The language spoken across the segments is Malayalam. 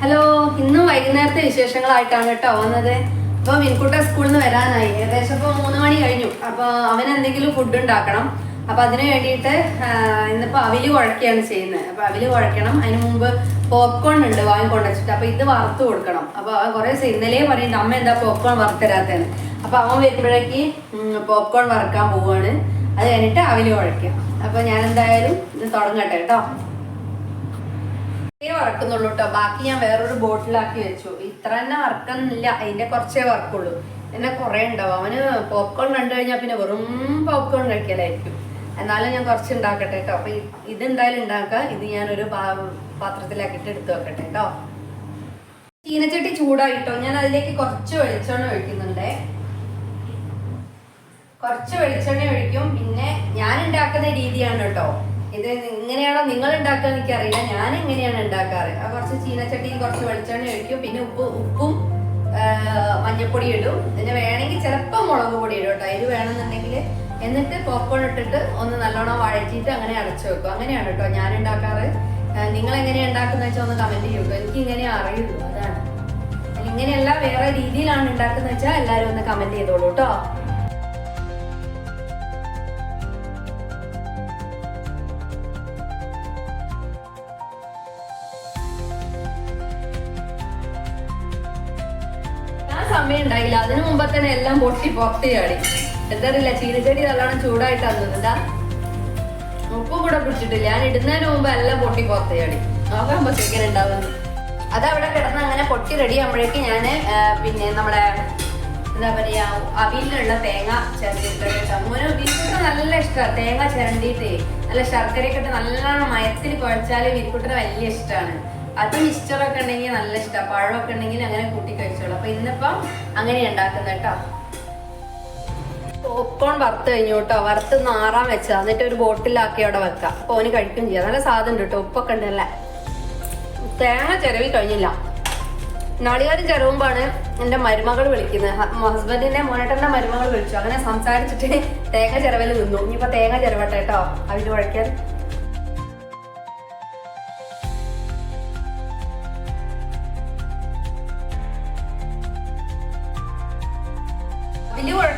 ഹലോ ഇന്ന് വൈകുന്നേരത്തെ വിശേഷങ്ങളായിട്ടാണ് കേട്ടോ വന്നത്. അപ്പോൾ മിൻകുട്ട സ്കൂളിൽ നിന്ന് വരാനായി. ഏകദേശം ഇപ്പൊ മൂന്ന് മണി കഴിഞ്ഞു. അപ്പോൾ അവൻ എന്തെങ്കിലും ഫുഡ് ഉണ്ടാക്കണം. അപ്പൊ അതിന് വേണ്ടിയിട്ട് ഇന്നിപ്പോൾ ഇന്നിപ്പോ അവിൽ കുഴക്കുകയാണ് ചെയ്യുന്നത്. അപ്പോൾ അവിൽ കുഴക്കണം. അതിന് മുമ്പ് പോപ്കോൺ ഉണ്ട് വാങ്ങി കൊണ്ടുവച്ചിട്ട് അപ്പോൾ ഇത് വറുത്ത് കൊടുക്കണം. അപ്പോൾ കുറേ ദിവസം ഇന്നലെ പറയുന്നുണ്ട് അമ്മ എന്താ പോപ്കോൺ വറുത്തരാത്തേന്ന് അപ്പോൾ അവൻ വരുമ്പോഴേക്ക് പോപ്കോൺ വറുക്കാൻ പോവുകയാണ് അത് കഴിഞ്ഞിട്ട് അവിൽ കുഴക്കാം അപ്പൊ ഞാൻ എന്തായാലും ഇത് തുടങ്ങട്ടെ കേട്ടോ. വറക്കുന്നുള്ളൂ കേട്ടോ ബാക്കി ഞാൻ വേറൊരു ബോട്ടിലാക്കി വെച്ചു. ഇത്ര തന്നെ വറക്കുന്നില്ല. അതിന്റെ കുറച്ചേ വറക്കുള്ളൂ. എന്നെ കുറെ ഉണ്ടാവും. അവന് പോപ്കോൺ കണ്ടു കഴിഞ്ഞാൽ പിന്നെ വെറും പോപ്കോൺ കഴിക്കലായിരിക്കും. എന്നാലും ഞാൻ കുറച്ച് ഉണ്ടാക്കട്ടെ കേട്ടോ അപ്പൊ ഇത് എന്തായാലും ഉണ്ടാക്കാം. ഇത് ഞാനൊരു പാത്രത്തിലാക്കിട്ട് എടുത്തു വെക്കട്ടെ കേട്ടോ ചീനച്ചട്ടി ചൂടായിട്ടോ ഞാൻ അതിലേക്ക് കുറച്ച് വെളിച്ചെണ്ണ ഒഴിക്കുന്നുണ്ടേ. കുറച്ച് വെളിച്ചെണ്ണ ഒഴിക്കും. പിന്നെ ഞാൻ ഉണ്ടാക്കുന്ന രീതിയാണ് കേട്ടോ ഇത് ഇങ്ങനെയാണോ നിങ്ങൾ ഉണ്ടാക്കുക എനിക്കറിയില്ല. ഞാൻ എങ്ങനെയാണ് ഉണ്ടാക്കാറ്? ആ കുറച്ച് ചീനച്ചട്ടിയിൽ കുറച്ച് വെളിച്ചെണ്ണ ഒഴിക്കും. പിന്നെ ഉപ്പ് ഉപ്പും മഞ്ഞപ്പൊടി ഇടും. പിന്നെ വേണമെങ്കിൽ ചിലപ്പോൾ മുളക് പൊടി ഇടും കേട്ടോ. ഇത് വേണമെന്നുണ്ടെങ്കിൽ എന്നിട്ട് പോപ്കോൺ ഇട്ടിട്ട് ഒന്ന് നല്ലോണം വഴറ്റിയിട്ട് അങ്ങനെ അടച്ചു വെക്കും. അങ്ങനെയാണ് കേട്ടോ ഞാൻ ഉണ്ടാക്കാറ്. നിങ്ങൾ എങ്ങനെയാണ് ഉണ്ടാക്കുന്നത് വെച്ചാൽ ഒന്ന് കമന്റ് ചെയ്യൂ എനിക്ക് ഇങ്ങനെ അറിയുള്ളൂ. അതാണ്. ഇങ്ങനെയല്ല വേറെ രീതിയിലാണ് ഉണ്ടാക്കുന്നത് വെച്ചാൽ എല്ലാവരും ഒന്ന് കമന്റ് ചെയ്തോളൂ കേട്ടോ. എല്ലാം പൊട്ടി പുറത്ത് ചാടി. എന്തറിയില്ല ചീനച്ചെടി നല്ലോണം ചൂടായിട്ട് തന്നിട്ടാ ഉപ്പ് കൂടെ പിടിച്ചിട്ടില്ല ഞാൻ ഇടുന്നതിന് മുമ്പ് എല്ലാം പൊട്ടി പുറത്ത് നോക്കാൻ ചിക്കൻ ഉണ്ടാവുന്നത് അതവിടെ കിടന്ന് അങ്ങനെ പൊട്ടി റെഡി ആകുമ്പോഴേക്ക് ഞാൻ പിന്നെ നമ്മുടെ എന്താ പറയാ അവിയിലുള്ള തേങ്ങ ചിരണ്ടിട്ട് മോന് വിരിക്കുട്ട നല്ല ഇഷ്ടമാണ് തേങ്ങ ചിരണ്ടിയിട്ട് നല്ല ശർക്കരയൊക്കെ നല്ലോണം മയത്തിൽ കുഴച്ചാൽ വിരിക്കുട്ടിന് വലിയ ഇഷ്ടമാണ് അത് മിക്സ്ചറൊക്കെ ഉണ്ടെങ്കിൽ നല്ല ഇഷ്ടമാണ് പഴമൊക്കെ ഉണ്ടെങ്കിൽ അങ്ങനെ കൂട്ടി കഴിച്ചോളൂ. അപ്പൊ ഇന്നിപ്പം അങ്ങനെ ഉണ്ടാക്കുന്ന കേട്ടോ. പോപ്കോൺ വറുത്ത് കഴിഞ്ഞു കേട്ടോ. വറുത്ത് നാറാൻ വെച്ചത്. എന്നിട്ട് ഒരു ബോട്ടിലാക്കി അവിടെ വെക്കാം. അപ്പൊ ഓന് കഴിക്കും ചെയ്യാം. നല്ല സാധനം കേട്ടോ. ഉപ്പൊക്കെ ഉണ്ടല്ലേ തേങ്ങ ചിരവി കഴിഞ്ഞില്ല. നാളികാരി ചിരവുമ്പാണ് എന്റെ മരുമകൾ വിളിക്കുന്നത്. ഹസ്ബൻഡിന്റെ മോനേട്ടന്റെ മരുമകൾ വിളിച്ചു. അങ്ങനെ സംസാരിച്ചിട്ട് തേങ്ങ ചിരവൽ നിന്നു. ഇനിയിപ്പോ തേങ്ങ ചിരവട്ടെ കേട്ടോ. അവർ കുഴക്കാൻ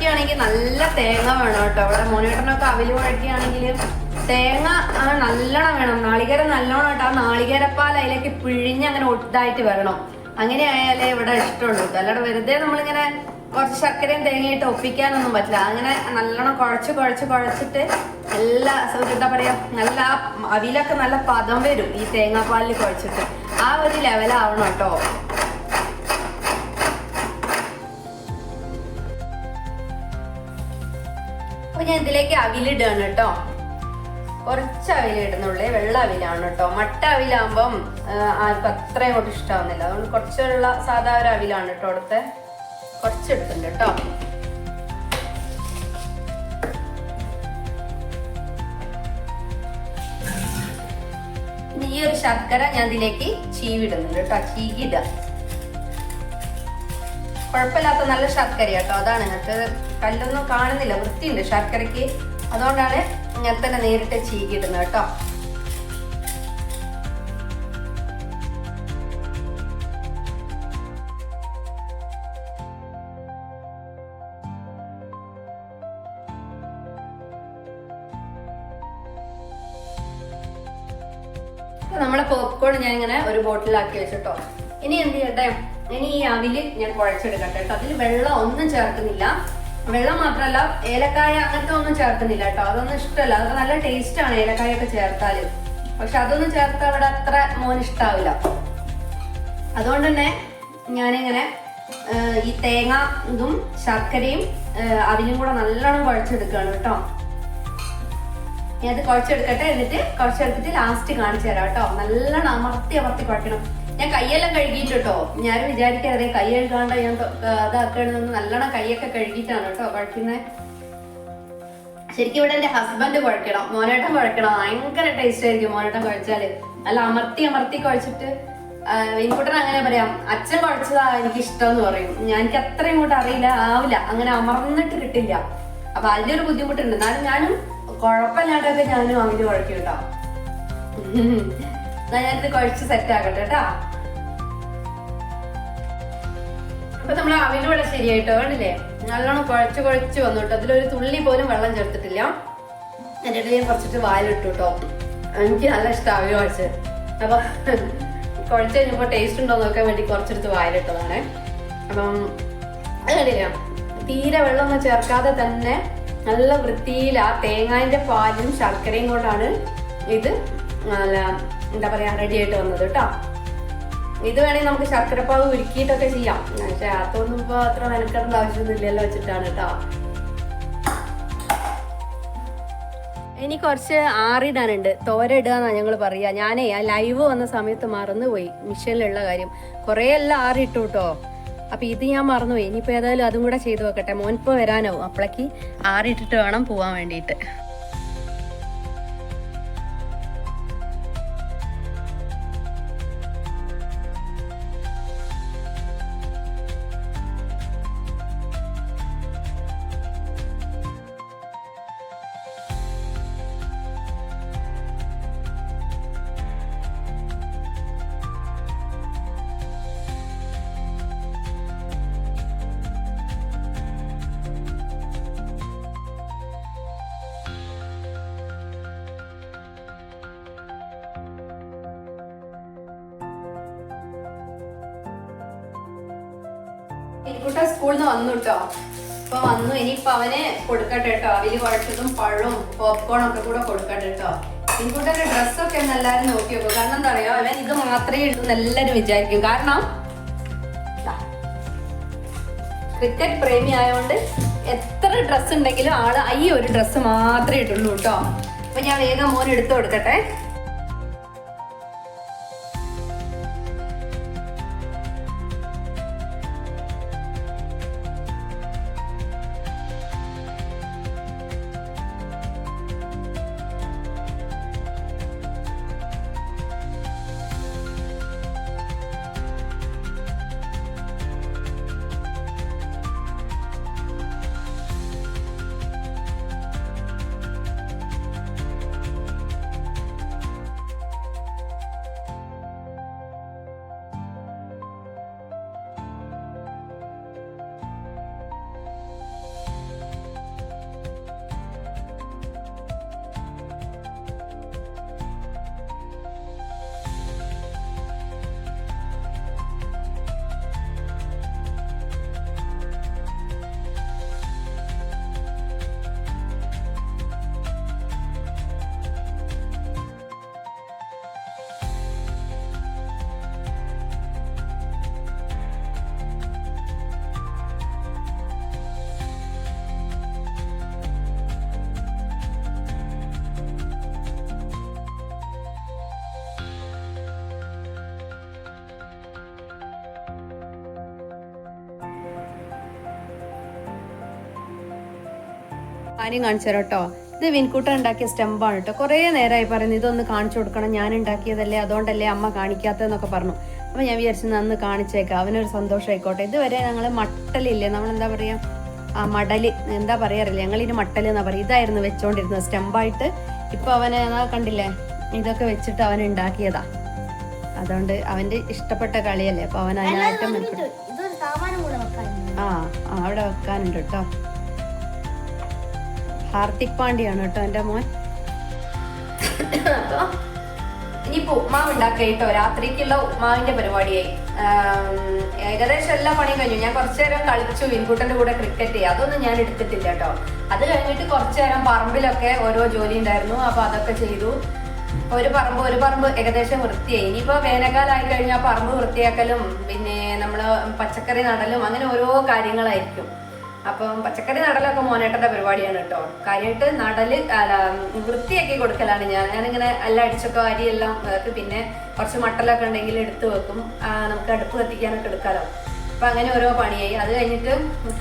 കുഴക്കുകയാണെങ്കിൽ നല്ല തേങ്ങ വേണം കേട്ടോ. അവിടെ മോനേട്ടനൊക്കെ അവൽ കുഴക്കുകയാണെങ്കിൽ തേങ്ങ നല്ലോണം വേണം. നാളികേരം നല്ലോണം കേട്ടോ. ആ നാളികേരപ്പാൽ അതിലേക്ക് പിഴിഞ്ഞ് അങ്ങനെ ഒട്ടായിട്ട് വരണം. അങ്ങനെ ആയാലേ ഇവിടെ ഇഷ്ടമുള്ളൂ അല്ലാതെ വെറുതെ നമ്മളിങ്ങനെ കുറച്ച് ശർക്കരയും തേങ്ങയിട്ട് ഒപ്പിക്കാനൊന്നും പറ്റില്ല. അങ്ങനെ നല്ലോണം കുഴച്ച് കുഴച്ച് കുഴച്ചിട്ട് നല്ല സ- എന്താ പറയാ നല്ല അവിലൊക്കെ നല്ല പദം വരും ഈ തേങ്ങാപ്പാലിൽ കുഴച്ചിട്ട്. ആ ഒരു ലെവലാവണം കേട്ടോ. ഞാൻ ഇതിലേക്ക് അവിലിടുകയാണ് കേട്ടോ. കുറച്ച് അവിലിടുന്നുള്ളേ വെള്ള അവിലാണ് കേട്ടോ. മട്ട അവിലാകുമ്പം ആർക്കും അത്ര അങ്ങോട്ട് ഇഷ്ടാവുന്നില്ല. അതുകൊണ്ട് കുറച്ചുള്ള സാധാ ഒരു അവിലാണ് കേട്ടോ അവിടുത്തെ. കുറച്ചെടുത്തുണ്ട് കേട്ടോ. ഈ ഒരു ശർക്കര ഞാൻ ഇതിലേക്ക് ചീവിടുന്നുണ്ട് കേട്ടോ. ചീകിടുക കുഴപ്പമില്ലാത്ത നല്ല ശർക്കര കേട്ടോ. അതാണ് ഇങ്ങനത്തെ കല്ലൊന്നും കാണുന്നില്ല വൃത്തിയുണ്ട് ശർക്കരയ്ക്ക്. അതുകൊണ്ടാണ് ഞാൻ തന്നെ നേരിട്ട് ചീകിടുന്നത് കേട്ടോ. നമ്മളെ പോപ്കോൺ ഞാൻ ഇങ്ങനെ ഒരു ബോട്ടിലാക്കി വെച്ചിട്ടോ. ഇനി എന്ത് ചെയ്യട്ടെ? ഇനി ഈ അവിൽ ഞാൻ കുഴച്ചെടുക്കട്ടെ കേട്ടോ. അതിൽ വെള്ളം ഒന്നും ചേർക്കുന്നില്ല. വെള്ളം മാത്രമല്ല ഏലക്കായ അങ്ങനത്തെ ഒന്നും ചേർക്കുന്നില്ല കേട്ടോ. അതൊന്നും ഇഷ്ടമല്ല അതൊക്കെ നല്ല ടേസ്റ്റ് ആണ് ഏലക്കായ ഒക്കെ ചേർത്താൽ. പക്ഷെ അതൊന്നും ചേർത്ത അവിടെ അത്ര മോൻ ഇഷ്ടാവില്ല. അതുകൊണ്ട് തന്നെ ഞാനിങ്ങനെ ഈ തേങ്ങ ഇതും ശർക്കരയും അവിലും കൂടെ നല്ലോണം കുഴച്ചെടുക്കുകയാണ് കേട്ടോ. ഞാൻ അത് കുഴച്ചെടുക്കട്ടെ? എന്നിട്ട് കുഴച്ചെടുത്തിട്ട് ലാസ്റ്റ് കാണിച്ചു തരാം കേട്ടോ. നല്ലോണം അമർത്തി അമർത്തി കുഴക്കണം. ഞാൻ കൈയെല്ലാം കഴുകിയിട്ടോ ഞാൻ വിചാരിക്കാതെ കൈ കഴുകാണ്ട് ഞാൻ അതാക്കണെന്ന് നല്ലോണം കൈയൊക്കെ കഴുകിയിട്ടാണ് കേട്ടോ കുഴക്കുന്നത് ശരിക്കും ഇവിടെ എന്റെ ഹസ്ബൻഡ് കുഴക്കണം മോനേട്ടൻ കുഴക്കണം. ഭയങ്കര ടേസ്റ്റ് ആയിരിക്കും മോനേട്ടൻ കുഴച്ചാൽ. നല്ല അമർത്തി അമർത്തി കുഴച്ചിട്ട് ഇൻകുട്ടൻ അങ്ങനെ പറയാം അച്ഛൻ കുഴച്ചതാ എനിക്ക് ഇഷ്ടം എന്ന് പറയും. ഞാൻ എനിക്ക് അത്ര ഇങ്ങോട്ട് അറിയില്ല ആവില്ല. അങ്ങനെ അമർന്നിട്ട് കിട്ടില്ല അപ്പൊ അതിന്റെ ഒരു ബുദ്ധിമുട്ടുണ്ട്. എന്നാലും ഞാനും കുഴപ്പമില്ലാണ്ടൊക്കെ ഞാനും അവന് കുഴക്കും കേട്ടോ. ഞാനിത് കുഴച്ച് സെറ്റ് ആക്കട്ടെ കേട്ടാ. ഇപ്പൊ നമ്മൾ അവിൽ ഇവിടെ ശരിയായിട്ടോ? കണ്ടില്ലേ? നല്ലോണം കുഴച്ച് കുഴച്ച് വന്നു അതിലൊരു തുള്ളി പോലും വെള്ളം ചേർത്തിട്ടില്ല. എന്നിട്ട് ഞാൻ കുറച്ചിട്ട് വായിലിട്ടു കേട്ടോ എനിക്ക് നല്ല ഇഷ്ടം അവിൽ കുഴച്ച്. അപ്പൊ കുഴച്ച് കഴിഞ്ഞപ്പോൾ ടേസ്റ്റ് ഉണ്ടോ നോക്കാൻ വേണ്ടി കുറച്ചെടുത്ത് വായിലിട്ടതാണ്. അപ്പം അത് കണ്ടില്ല? തീരെ വെള്ളമൊന്നും ചേർക്കാതെ തന്നെ നല്ല വൃത്തിയിൽ ആ തേങ്ങാന്റെ പാലും ശർക്കരയും കൊണ്ടാണ് ഇത് നല്ല എന്താ പറയാ റെഡി ആയിട്ട് വന്നത് കേട്ടോ ഇത് വേണമെങ്കിൽ നമുക്ക് ശർക്കരപ്പാവ് ഉരുക്കിയിട്ടൊക്കെ ചെയ്യാം. പക്ഷെ അതൊന്നും ഇപ്പൊ അത്ര മെനക്കെടേണ്ട ആവശ്യമൊന്നുമില്ലല്ലോ വെച്ചിട്ടാണ് കേട്ടോ ഇനി കുറച്ച് ആറിടാനുണ്ട്. തോര ഇടുക എന്നാ ഞങ്ങൾ പറയുക ഞാനേ ആ ലൈവ് വന്ന സമയത്ത് മറന്നുപോയി മിഷനിലുള്ള കാര്യം. കുറേ എല്ലാം ആറിട്ടു കേട്ടോ അപ്പം ഇത് ഞാൻ മറന്നുപോയി. ഇനിയിപ്പോൾ ഏതായാലും അതും കൂടെ ചെയ്തു വെക്കട്ടെ. മോൻ ഇപ്പോൾ വരാനാവും. അപ്പോഴേക്ക് ആറിട്ടിട്ട് വേണം പോവാൻ വേണ്ടിയിട്ട് എനിക്കുട്ട സ്കൂളിൽ നിന്ന് വന്നു കേട്ടോ അപ്പൊ വന്നു ഇനിയിപ്പൊ അവന് കൊടുക്കട്ടെ കേട്ടോ അവർ കുഴച്ചതും പഴവും പോപ്കോൺ ഒക്കെ കൂടെ കൊടുക്കട്ടെ കേട്ടോ എനിക്കുട്ടന്റെ ഡ്രസ്സൊക്കെ ഒന്ന് നോക്കി നോക്കും കാരണം എന്താ പറയാ അവൻ ഇത് മാത്രമേ ഉള്ളൂ എല്ലാവരും വിചാരിക്കും. കാരണം ക്രിക്കറ്റ് പ്രേമി ആയതുകൊണ്ട് എത്ര ഡ്രസ്സ് ഉണ്ടെങ്കിലും ആൾ ഈ ഒരു ഡ്രസ്സ് മാത്രമേ ഇട്ടുള്ളൂ കേട്ടോ അപ്പൊ ഞാൻ വേഗം മോൻ എടുത്തു കൊടുക്കട്ടെ. കാര്യം കാണിച്ചു തരാം കേട്ടോ. ഇത് വിൻകൂട്ടൻ ഉണ്ടാക്കിയ സ്റ്റെമ്പാണ് കേട്ടോ. കുറേ നേരമായി പറയുന്നത് ഇതൊന്ന് കാണിച്ചു കൊടുക്കണം ഞാൻ ഉണ്ടാക്കിയതല്ലേ അതുകൊണ്ടല്ലേ അമ്മ കാണിക്കാത്തതെന്നൊക്കെ പറഞ്ഞു. അപ്പൊ ഞാൻ വിചാരിച്ചു അന്ന് കാണിച്ചേക്കാം അവനൊരു സന്തോഷമായിക്കോട്ടെ ഇതുവരെ ഞങ്ങൾ മട്ടലില്ലേ നമ്മൾ എന്താ പറയാ? ആ മടൽ എന്താ പറയാറില്ല ഞങ്ങൾ ഇതിന് മട്ടൽ എന്നാ പറയുക ഇതായിരുന്നു വെച്ചോണ്ടിരുന്നത് സ്റ്റെമ്പായിട്ട് ഇപ്പൊ അവനെ അതാ കണ്ടില്ലേ? ഇതൊക്കെ വെച്ചിട്ട് അവൻ ഉണ്ടാക്കിയതാ. അതുകൊണ്ട് അവന്റെ ഇഷ്ടപ്പെട്ട കളിയല്ലേ. അപ്പൊ അവൻ അതിനായിട്ട് ആ, അവിടെ വെക്കാനുണ്ട് കേട്ടോ. ഹാർദിക് പാണ്ഡ്യയാണ് കേട്ടോ എന്റെ മോൻ. അപ്പൊ ഇനിയിപ്പോ ഉപ്മാവ് ഉണ്ടാക്കുക കേട്ടോ രാത്രിക്കുള്ള ഉപ്മാവിന്റെ പരിപാടിയായി. ഏകദേശം എല്ലാ പണിയും കഴിഞ്ഞു. ഞാൻ കുറച്ചു നേരം കളിച്ചു വിൻകുട്ടന്റെ കൂടെ ക്രിക്കറ്റ് അതൊന്നും ഞാൻ എടുത്തിട്ടില്ല കേട്ടോ. അത് കഴിഞ്ഞിട്ട് കുറച്ചു നേരം പറമ്പിലൊക്കെ ഓരോ ജോലി ഉണ്ടായിരുന്നു. അപ്പൊ അതൊക്കെ ചെയ്തു. ഒരു പറമ്പ് ഒരു പറമ്പ് ഏകദേശം വൃത്തിയായി. ഇനിയിപ്പോ വേനൽക്കാലമായി കഴിഞ്ഞാൽ പറമ്പ് വൃത്തിയാക്കലും പിന്നെ നമ്മൾ പച്ചക്കറി നടലും അങ്ങനെ ഓരോ കാര്യങ്ങളായിരിക്കും. അപ്പം പച്ചക്കറി നടലൊക്കെ മോനേട്ടന്റെ പരിപാടിയാണ് കേട്ടോ. കാര്യമായിട്ട് നടൽ വൃത്തിയാക്കി കൊടുക്കലാണ് ഞാൻ. ഞാനിങ്ങനെ എല്ലാം അടിച്ചൊക്കെ അരിയെല്ലാം പിന്നെ കുറച്ച് മട്ടലൊക്കെ ഉണ്ടെങ്കിൽ എടുത്തു വെക്കും. നമുക്ക് അടുപ്പ് കത്തിക്കാനൊക്കെ എടുക്കാലോ. അപ്പം അങ്ങനെ ഓരോ പണിയായി. അത് കഴിഞ്ഞിട്ട്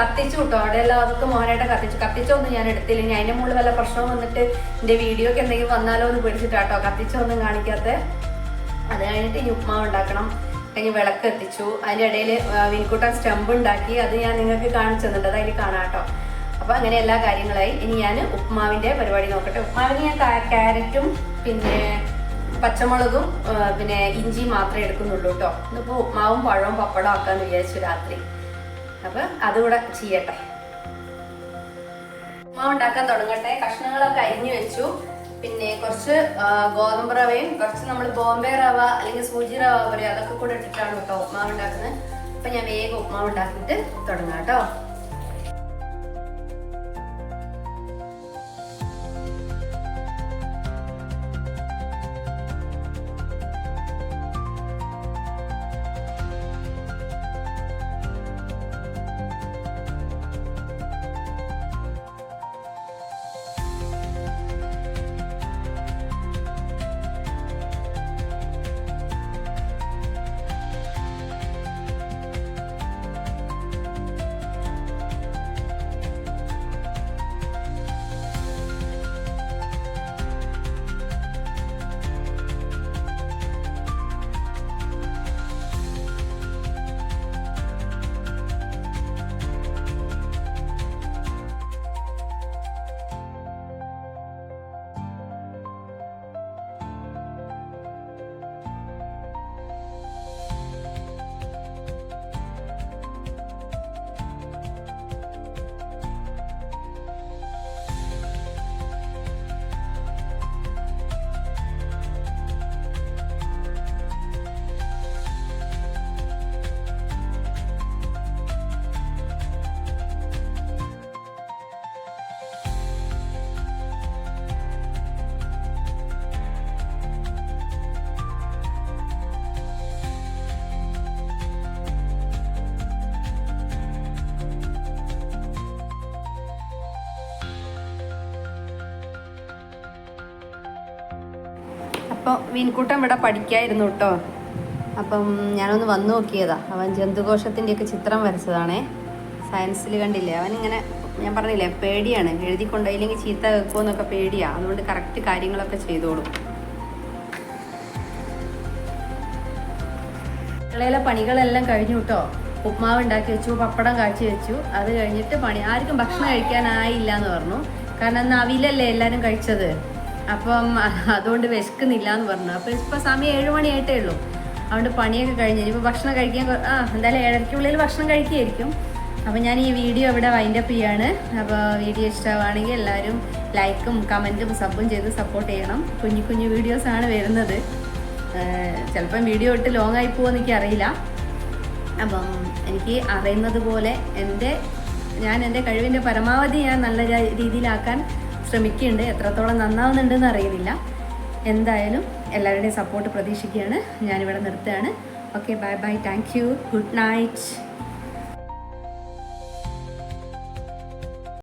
കത്തിച്ചു കിട്ടും. അവിടെ എല്ലാം അതൊക്കെ മോനായിട്ട് കത്തിച്ചു. കത്തിച്ചൊന്നും ഞാൻ എടുത്തില്ല. ഇനി അതിന്റെ മുകളിൽ വല്ല പ്രശ്നം വന്നിട്ട് എന്റെ വീഡിയോക്ക് എന്തെങ്കിലും വന്നാലോ എന്ന് പേടിച്ചിട്ടാട്ടോ. കത്തിച്ചൊന്നും കാണിക്കാത്ത. അത് കഴിഞ്ഞിട്ട് ഇനി ഉപ്മാവ് ഉണ്ടാക്കണം. കഴിഞ്ഞ് വിളക്ക് എത്തിച്ചു അതിന്റെ ഇടയിൽ വിൻകുട്ടൻ സ്റ്റമ്പ് ഉണ്ടാക്കി. അത് ഞാൻ നിങ്ങൾക്ക് കാണിച്ചു തന്നിട്ടുണ്ട് അതായത് അതിൽ കാണാം കേട്ടോ. അപ്പൊ അങ്ങനെ എല്ലാ കാര്യങ്ങളായി. ഇനി ഞാൻ ഉപ്മാവിന്റെ പരിപാടി നോക്കട്ടെ. ഉപ്മാവിന് ഞാൻ ക്യാരറ്റും പിന്നെ പച്ചമുളകും പിന്നെ ഇഞ്ചി മാത്രമേ എടുക്കുന്നുള്ളൂ കേട്ടോ. ഇന്നിപ്പോ ഉപ്മാവും പഴവും പപ്പടവും ആക്കാന്ന് വിചാരിച്ചു രാത്രി. അപ്പൊ അതുകൂടെ ചെയ്യട്ടെ. ഉപ്മാവ് ഉണ്ടാക്കാൻ തുടങ്ങട്ടെ. കഷ്ണങ്ങളൊക്കെ അരിഞ്ഞു വെച്ചു. പിന്നെ കുറച്ച് ഗോതമ്പ് റവയും കുറച്ച് നമ്മൾ ബോംബെ റവ അല്ലെങ്കിൽ സൂചി റവ പറയും അതൊക്കെ കൂടെ ഇട്ടിട്ടാണ് കേട്ടോ ഉപ്മാവ് ഉണ്ടാക്കുന്നത്. അപ്പൊ ഞാൻ വേഗം ഉപ്മാവ് ഉണ്ടാക്കിയിട്ട് തുടങ്ങാം കേട്ടോ. അപ്പോൾ മീൻകൂട്ടം ഇവിടെ പഠിക്കായിരുന്നു കേട്ടോ. അപ്പം ഞാനൊന്ന് വന്നു നോക്കിയതാ. അവൻ ജന്തുകോശത്തിന്റെയൊക്കെ ചിത്രം വരച്ചതാണേ. സയൻസിൽ കണ്ടില്ലേ? അവൻ ഇങ്ങനെ ഞാൻ പറഞ്ഞില്ലേ പേടിയാണ്. എഴുതി കൊണ്ടുപോയില്ലെങ്കിൽ ചീത്ത വെക്കുമോ എന്നൊക്കെ പേടിയാ. അതുകൊണ്ട് കറക്റ്റ് കാര്യങ്ങളൊക്കെ ചെയ്തോളും. അടുക്കളയിലെ പണികളെല്ലാം കഴിഞ്ഞു കേട്ടോ. ഉപ്മാവ് ഉണ്ടാക്കി വെച്ചു പപ്പടം കാച്ചി വെച്ചു. അത് കഴിഞ്ഞിട്ട് പണി ആർക്കും ഭക്ഷണം കഴിക്കാനായില്ല എന്ന് പറഞ്ഞു. കാരണം അന്ന് അവിലല്ലേ എല്ലാവരും കഴിച്ചത്? അപ്പം അതുകൊണ്ട് വിശക്കുന്നില്ല എന്ന് പറഞ്ഞു. അപ്പം ഇപ്പം സമയം ഏഴ് മണിയായിട്ടേ ഉള്ളൂ. അതുകൊണ്ട് പണിയൊക്കെ കഴിഞ്ഞ് ഇനിയിപ്പോൾ ഭക്ഷണം കഴിക്കാൻ ആ എന്തായാലും ഏഴരയ്ക്കുള്ളിൽ ഭക്ഷണം കഴിക്കുകയായിരിക്കും അപ്പം ഞാൻ ഈ വീഡിയോ ഇവിടെ വൈൻഡപ്പ് ചെയ്യാണ്. അപ്പോൾ വീഡിയോ ഇഷ്ടമാണെങ്കിൽ എല്ലാവരും ലൈക്കും കമന്റും സബും ചെയ്ത് സപ്പോർട്ട് ചെയ്യണം. കുഞ്ഞു കുഞ്ഞു വീഡിയോസാണ് വരുന്നത്. ചിലപ്പം വീഡിയോ ഇട്ട് ലോങ് ആയി പോകുമെന്ന് എനിക്ക് അറിയില്ല. അപ്പം എനിക്ക് അറിയുന്നത് പോലെ എന്റെ ഞാൻ എന്റെ കഴിവിന്റെ പരമാവധി ഞാൻ നല്ല രീതിയിലാക്കാൻ ശ്രമിക്കുന്നുണ്ട്. എത്രത്തോളം നന്നാവുന്നുണ്ടെന്ന് അറിയുന്നില്ല. എന്തായാലും എല്ലാവരുടെയും സപ്പോർട്ട് പ്രതീക്ഷിക്കുകയാണ്. ഞാനിവിടെ നിർത്തുകയാണ്. Okay bye bye thank you good night